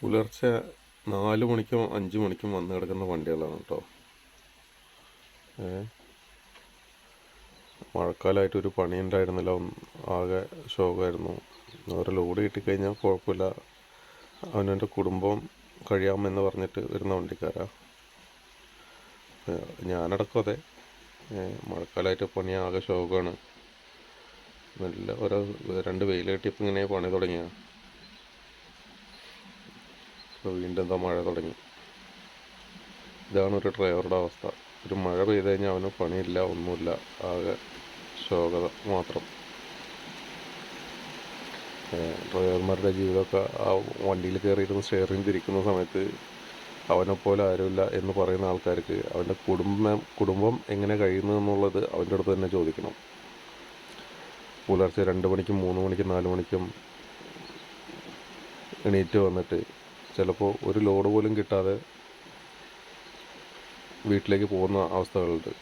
പുലർച്ചെ നാല് മണിക്കും അഞ്ച് മണിക്കും വന്ന് കിടക്കുന്ന വണ്ടികളാണ് കേട്ടോ. മഴക്കാലമായിട്ട് ഒരു പണി ഉണ്ടായിരുന്നില്ല. ആകെ ശോകമായിരുന്നു. അവരെ ലോഡ് കിട്ടിക്കഴിഞ്ഞാൽ കുഴപ്പമില്ല. അവനവന്റെ കുടുംബം കഴിയാമെന്ന് പറഞ്ഞിട്ട് വരുന്ന വണ്ടിക്കാരാ. ഞാനടക്കം അതെ. മഴക്കാലമായിട്ട് പണി ആകെ ശോകമാണ്. നല്ല ഓരോ രണ്ട് വെയിൽ കിട്ടിയപ്പോൾ ഇങ്ങനെ പണി തുടങ്ങിയ ഇപ്പോൾ വീണ്ടും എന്താ മഴ തുടങ്ങി? ഇതാണ് ഒരു ഡ്രൈവറുടെ അവസ്ഥ. ഒരു മഴ പെയ്ത് കഴിഞ്ഞാൽ അവന് പണിയില്ല ഒന്നുമില്ല. ആകെ ശോകത മാത്രം. ഡ്രൈവർമാരുടെ ജീവിതമൊക്കെ ആ വണ്ടിയിൽ കയറിയിരുന്ന് സ്റ്റെയറിംഗ് തിരിക്കുന്ന സമയത്ത് അവനെപ്പോലെ ആരുമില്ല എന്ന് പറയുന്ന ആൾക്കാർക്ക് അവന്റെ കുടുംബം കുടുംബം എങ്ങനെ കഴിയുന്നു എന്നുള്ളത് അവന്റെ അടുത്ത് തന്നെ ചോദിക്കണം. പുലർച്ചെ രണ്ട് മണിക്കും മൂന്ന് മണിക്കും നാല് മണിക്കും എണീറ്റ് വന്നിട്ട് ചിലപ്പോൾ ഒരു ലോഡ് പോലും കിട്ടാതെ വീട്ടിലേക്ക് പോകുന്ന അവസ്ഥകളുണ്ട്.